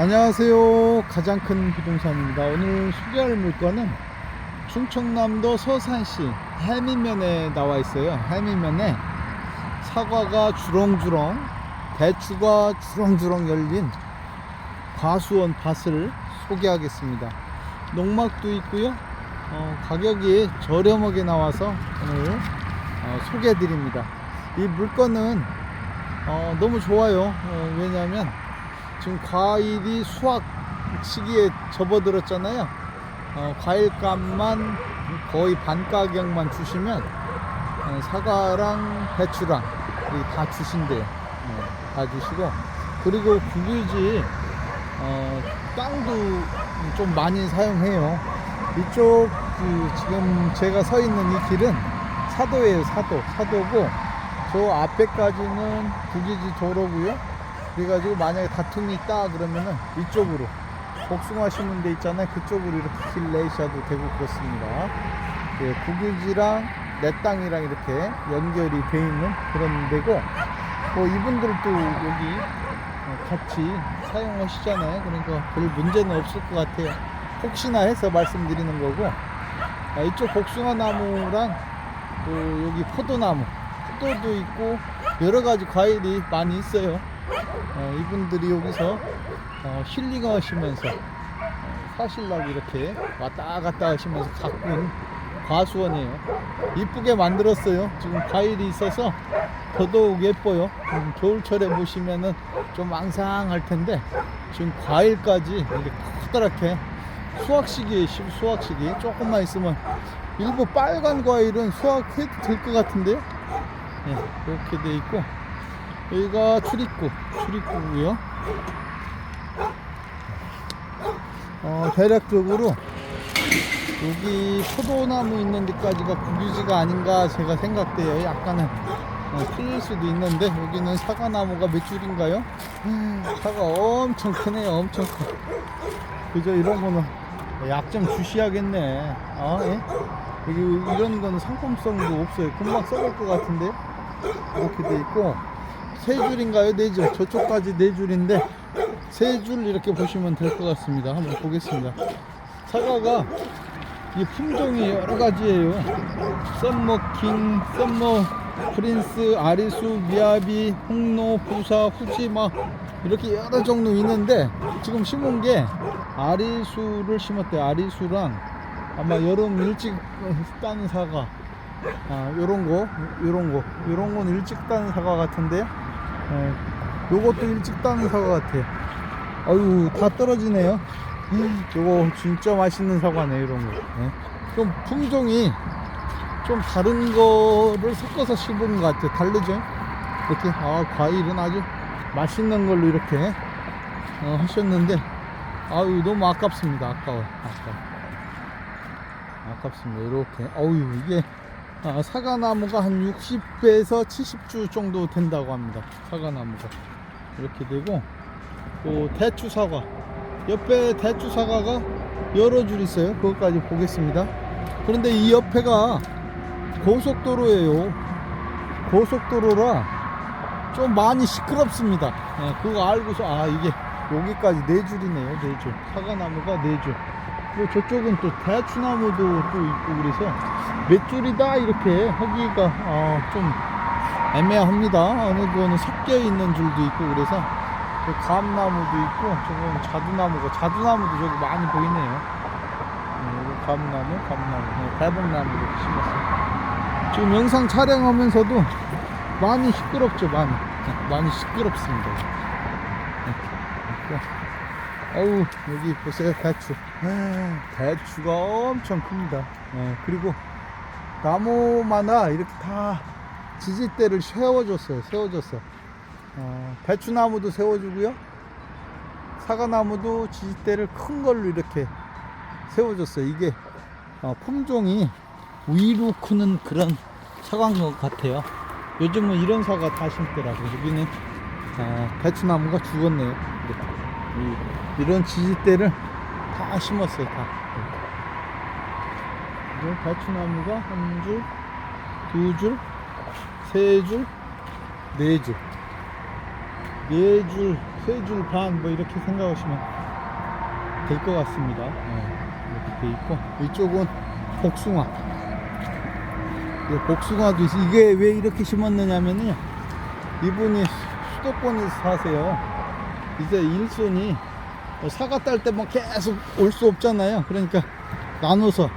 안녕하세요. 가장 큰 부동산입니다. 오늘 소개할 물건은 충청남도 서산시 해미면에 나와 있어요. 해미면에 사과가 주렁주렁, 대추가 주렁주렁 열린 과수원 밭을 소개하겠습니다. 농막도 있고요. 어, 가격이 저렴하게 나와서 오늘 어, 소개해 드립니다. 이 물건은 어, 너무 좋아요. 어, 왜냐하면 지금 과일이 수확 시기에 접어들었잖아요. 어, 과일값만 거의 반 가격만 주시면 어, 사과랑 배추랑 이다 주신대요. 어, 다 주시고 그리고 국유지 어, 땅도 좀 많이 사용해요. 이쪽 그 지금 제가 서 있는 이 길은 사도예요. 사도 사도고 저 앞에까지는 국유지 도로고요. 그래가지고 만약에 다툼이 있다 그러면은 이쪽으로 복숭아 심은 데 있잖아요. 그쪽으로 이렇게 길 내셔도 되고 그렇습니다. 예, 국유지랑 내 땅이랑 이렇게 연결이 돼 있는 그런 데고 뭐 이분들도 여기 어, 같이 사용하시잖아요. 그러니까 별 문제는 없을 것 같아요. 혹시나 해서 말씀드리는 거고 아, 이쪽 복숭아 나무랑 또 여기 포도나무 포도도 있고 여러 가지 과일이 많이 있어요 어, 이분들이 여기서 어, 힐링하시면서 어, 사실라고 이렇게 왔다 갔다 하시면서 가꾼 과수원이에요. 이쁘게 만들었어요. 지금 과일이 있어서 더더욱 예뻐요. 음, 겨울철에 보시면은 좀 앙상할 텐데 지금 과일까지 이렇게 커다랗게 수확 시기에 시- 수확 시기 조금만 있으면 일부 빨간 과일은 수확해도 될 것 같은데요. 예, 이렇게 돼 있고 여기가 출입구, 출입구고요. 어, 대략적으로 여기 포도나무 있는 데까지가 국유지가 아닌가 제가 생각돼요. 약간은 어, 틀릴 수도 있는데 여기는 사과나무가 몇 줄인가요? 사과 엄청 크네요. 엄청 커. 그죠? 이런 거는 약좀 주시야겠네. 아, 예? 여기 이런 거는 상품성도 없어요. 금방 썩을 것 같은데 이렇게 돼 있고 세 줄인가요? 네 줄. 저쪽까지 네 줄인데 세 줄 이렇게 보시면 될 것 같습니다. 한번 보겠습니다. 사과가 이 품종이 여러 가지예요. 썸머킹, 썸머 프린스, 아리수, 미야비, 홍로, 부사, 후지마 이렇게 여러 종류 있는데 지금 심은 게 아리수를 심었대요. 아리수랑 아마 여름 일찍 따는 사과 아, 요런 거, 요런 거, 요런 건 일찍 따는 사과 같은데요. 예, 요것도 일찍 따는 사과 같아요. 아유, 다 떨어지네요. 음, 요거 진짜 맛있는 사과네, 이런 거. 예. 좀 품종이 좀 다른 거를 섞어서 심은 것 같아요. 다르죠? 이렇게, 아, 과일은 아주 맛있는 걸로 이렇게 어, 하셨는데, 아유, 너무 아깝습니다. 아까워. 아까워. 아깝습니다. 이렇게. 어우, 이게 아, 사과나무가 한 60배에서 70주 정도 된다고 합니다. 사과나무가. 이렇게 되고, 또 대추 사과. 옆에 대추 사과가 여러 줄 있어요. 그것까지 보겠습니다. 그런데 이 옆에가 고속도로예요. 고속도로라 좀 많이 시끄럽습니다. 예, 그거 알고서, 아, 이게 여기까지 네 줄이네요. 네 줄. 사과나무가 네 줄. 그리고 저쪽은 또 대추나무도 또 있고 그래서 몇 줄이다 이렇게 하기가 어, 좀 애매합니다. 어느 거는 섞여 있는 줄도 있고 그래서 저 감나무도 있고 저건 자두나무고 자두나무도 저기 많이 보이네요. 네, 감나무, 감나무, 네, 대봉나무 이렇게 심었어요. 지금 영상 촬영하면서도 많이 시끄럽죠, 많이. 네, 많이 시끄럽습니다. 네, 어우 여기 보세요 대추. 대추가 엄청 큽니다. 예, 그리고 나무마다 이렇게 다 지지대를 세워줬어요 세워줬어 어, 대추나무도 세워주고요. 사과나무도 지지대를 큰 걸로 이렇게 세워줬어요. 이게 어, 품종이 위로 크는 그런 사과인 것 같아요. 요즘은 이런 사과 다 심더라고요. 여기는 어, 대추나무가 죽었네요 이런 지지대를 다 심었어요, 다. 이제 대추나무가 한 줄, 두 줄, 세 줄, 네 줄. 네 줄, 세 줄 반 뭐 이렇게 생각하시면 될 것 같습니다. 예, 이렇게 돼 있고 이쪽은 복숭아. 이 복숭아도 있어. 이게 왜 이렇게 심었느냐면요. 이분이 수도권에서 사세요. 이제 일손이 뭐 사과 딸 때 뭐 계속 올 수 없잖아요. 그러니까 나눠서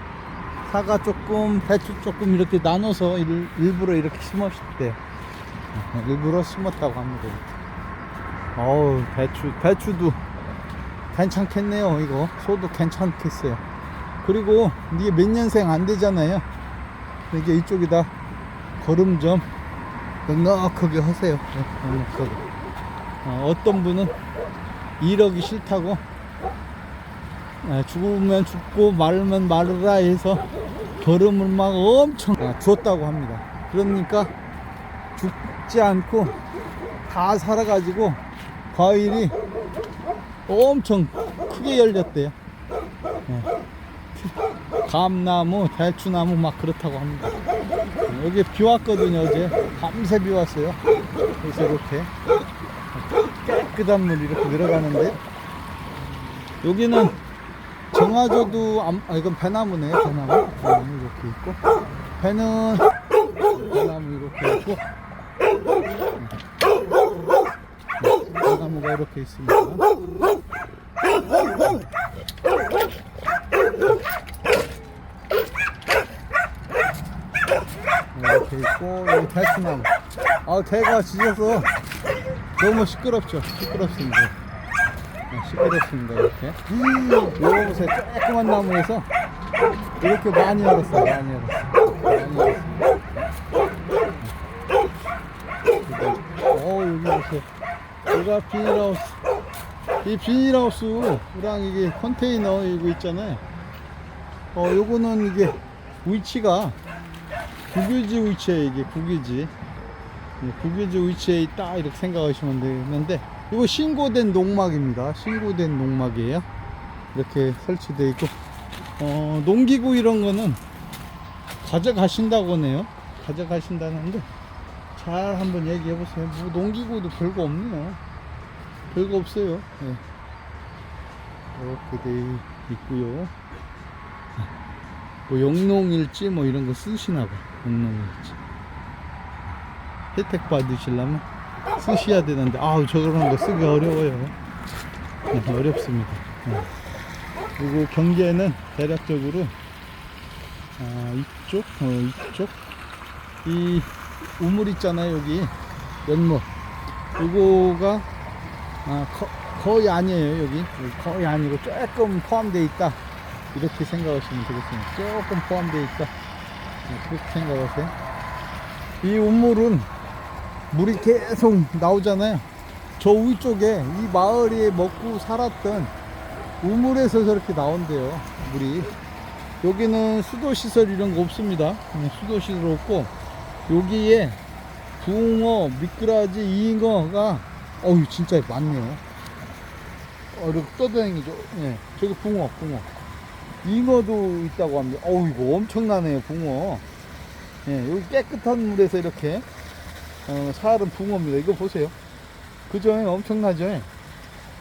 사과 조금, 배추 조금 이렇게 나눠서 일, 일부러 이렇게 심었대요. 일부러 심었다고 합니다. 어우, 배추, 배추도 괜찮겠네요. 이거 소도 괜찮겠어요. 그리고 이게 몇 년생 안 되잖아요. 이게 이쪽에다 거름 좀 넉넉하게 하세요. 네, 넉넉하게. 어, 어떤 분은 이러기 싫다고 아, 죽으면 죽고 마르면 마르라 해서 걸음을 막 엄청 아, 주었다고 합니다. 그러니까 죽지 않고 다 살아가지고 과일이 엄청 크게 열렸대요. 예. 감나무, 대추나무 막 그렇다고 합니다. 여기 비 왔거든요, 어제. 밤새 비 왔어요. 그래서 이렇게 물이 이렇게 들어가는데 여기는 정화조도 안, 아 이건 배나무네요 배나무. 배나무 이렇게 있고 배는 배나무 이렇게 있고 네, 배나무가 이렇게 있습니다. 이렇게 있고 여기 대추나무. 아 개가 짖어서 너무 시끄럽죠? 시끄럽습니다. 네, 시끄럽습니다 이렇게. 요거 보세요 조그만 나무에서 이렇게 많이 열었어요 많이 열었어요. 많이 열었어요. 어 여기 보세요 여기가 비닐하우스 이 비닐하우스랑 이게 컨테이너 이거 있잖아요. 어 요거는 이게 위치가 국유지 위치에 이게 국유지. 예, 국유지 위치에 있다 이렇게 생각하시면 되는데 이거 신고된 농막입니다. 신고된 농막이에요. 이렇게 설치되어 있고 어, 농기구 이런 거는 가져가신다고 하네요. 가져가신다는데 잘 한번 얘기해 보세요. 뭐 농기구도 별거 없네요. 별거 없어요. 예. 이렇게 돼 있고요. 뭐 영농일지 뭐 이런 거 쓰시나 봐 영농일지 혜택 받으시려면 쓰셔야 되는데 아우 저런 거 쓰기 어려워요. 네, 어렵습니다. 네. 그리고 경계는 대략적으로 아, 이쪽 어, 이쪽. 이 우물 있잖아요 여기. 연못. 이거가 아, 거, 거의 아니에요 여기. 거의 아니고 조금 포함되어 있다. 이렇게 생각하시면 되겠습니다. 조금 포함되어 있다. 네, 그렇게 생각하세요. 이 우물은 물이 계속 나오잖아요. 저 위쪽에 이 마을에 먹고 살았던 우물에서 저렇게 나온대요. 물이. 여기는 수도시설 이런 거 없습니다. 음, 수도시설 없고 여기에 붕어, 미꾸라지, 잉어가 어유 진짜 많네요. 어, 이렇게 떠다니죠. 예, 저기 붕어, 붕어. 잉어도 있다고 합니다. 어우 이거 엄청나네요, 붕어. 예, 여기 깨끗한 물에서 이렇게 어, 살은 붕어입니다. 이거 보세요. 그죠? 엄청나죠?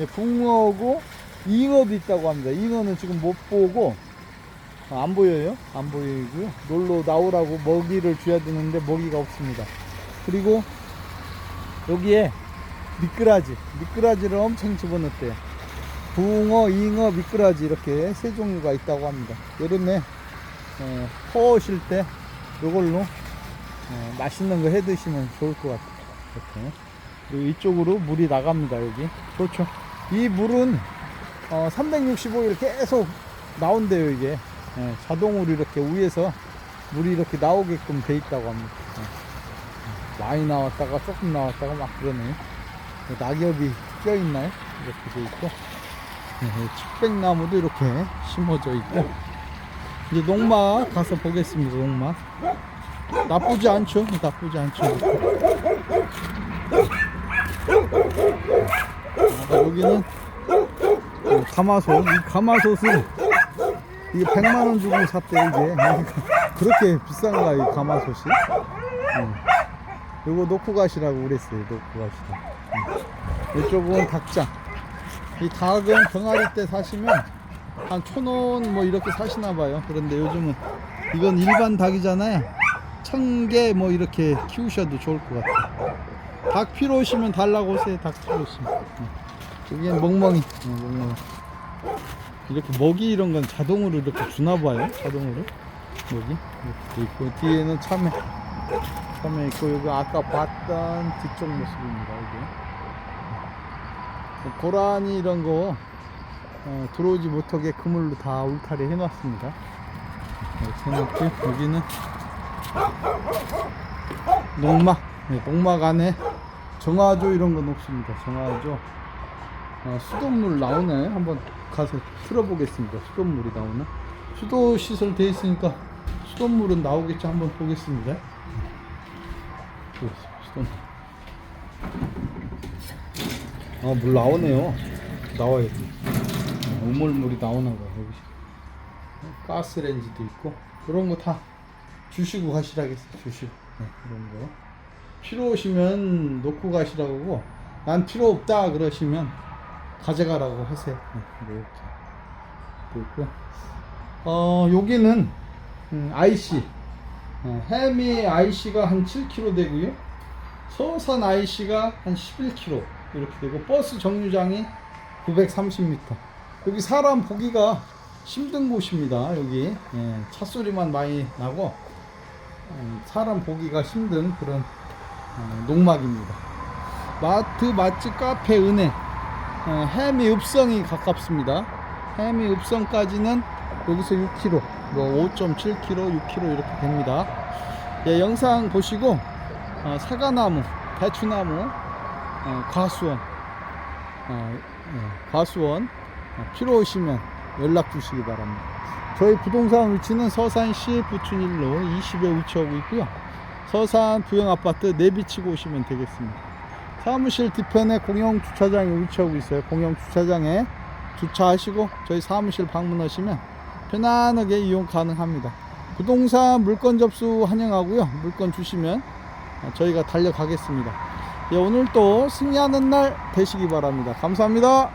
예, 붕어고 잉어도 있다고 합니다. 잉어는 지금 못 보고 아, 안 보여요? 안 보이고요. 놀러 나오라고 먹이를 줘야 되는데 먹이가 없습니다. 그리고 여기에 미꾸라지, 미꾸라지를 엄청 집어넣대요. 붕어, 잉어, 미꾸라지 이렇게 세 종류가 있다고 합니다. 여름에 어, 퍼오실 때 이걸로 어, 맛있는 거 해 드시면 좋을 것 같아요. 이렇게. 그리고 이쪽으로 물이 나갑니다. 여기. 그렇죠. 이 물은 어, 365일 계속 나온대요. 이게 예, 자동으로 이렇게 위에서 물이 이렇게 나오게끔 돼 있다고 합니다. 예. 많이 나왔다가 조금 나왔다가 막 그러네요. 낙엽이 껴 있나요? 이렇게 돼 있고 예, 측백나무도 이렇게 심어져 있고 이제 농막 가서 보겠습니다. 농막. 나쁘지 않죠? 나쁘지 않죠. 아, 여기는 어, 가마솥. 이 가마솥은 이게 100만원 주고 샀대, 이게. 그렇게 비싼가, 이 가마솥이? 응. 이거 놓고 가시라고 그랬어요, 놓고 가시라고. 응. 이쪽은 닭장. 이 닭은 병아리 때 사시면 한 천 원 뭐 이렇게 사시나 봐요. 그런데 요즘은 이건 일반 닭이잖아요. 천 개 뭐 이렇게 키우셔도 좋을 것 같아요. 닭 필요 오시면 달라고 오세요. 닭 필요 오시면. 네. 여기는 멍멍이. 네, 멍멍이. 이렇게 먹이 이런 건 자동으로 이렇게 주나 봐요. 자동으로. 여기 이렇게 있고 뒤에는 참외. 참외 있고 여기 아까 봤던 뒤쪽 모습입니다. 여기. 뭐 고라니 이런 거 어, 들어오지 못하게 그물로 다 울타리 해놨습니다. 이렇게 해놓고 여기는 농막, 네, 농막 안에 정화조 이런 건 없습니다. 정화조 어, 수돗물 나오네. 한번 가서 틀어보겠습니다. 수돗물이 나오나? 수도 시설 돼 있으니까 수돗물은 나오겠지. 한번 보겠습니다. 수돗물. 아, 물 나오네요. 나와야지. 어, 우물물이 나오나 봐요. 여기. 가스레인지도 있고 그런 거다 주시고 가시라겠어요. 주시고. 네, 그런 거. 필요 오시면 놓고 가시라고 난 필요 없다 그러시면 가져가라고 하세요. 네, 이렇게 돼 있고요. 어, 여기는 음, IC 어, 해미 IC가 한 7km 되고요. 서산 IC가 한 11km 이렇게 되고 버스 정류장이 930m. 여기 사람 보기가 힘든 곳입니다. 여기 예, 차 소리만 많이 나고 음, 사람 보기가 힘든 그런 어, 농막입니다. 마트, 맛집, 카페, 은행, 어, 해미 읍성이 가깝습니다. 해미 읍성까지는 여기서 6km, 뭐 5.7km, 6km 이렇게 됩니다. 예, 영상 보시고 어, 사과나무, 대추나무, 어, 과수원, 과수원 어, 필요하시면 연락 주시기 바랍니다. 저희 부동산 위치는 서산시 부춘일로 20에 위치하고 있고요. 서산 부영아파트 내비치고 오시면 되겠습니다. 사무실 뒤편에 공영 주차장이 위치하고 있어요. 공영 주차장에 주차하시고 저희 사무실 방문하시면 편안하게 이용 가능합니다. 부동산 물건 접수 환영하고요. 물건 주시면 저희가 달려가겠습니다. 예, 오늘 또 승리하는 날 되시기 바랍니다. 감사합니다.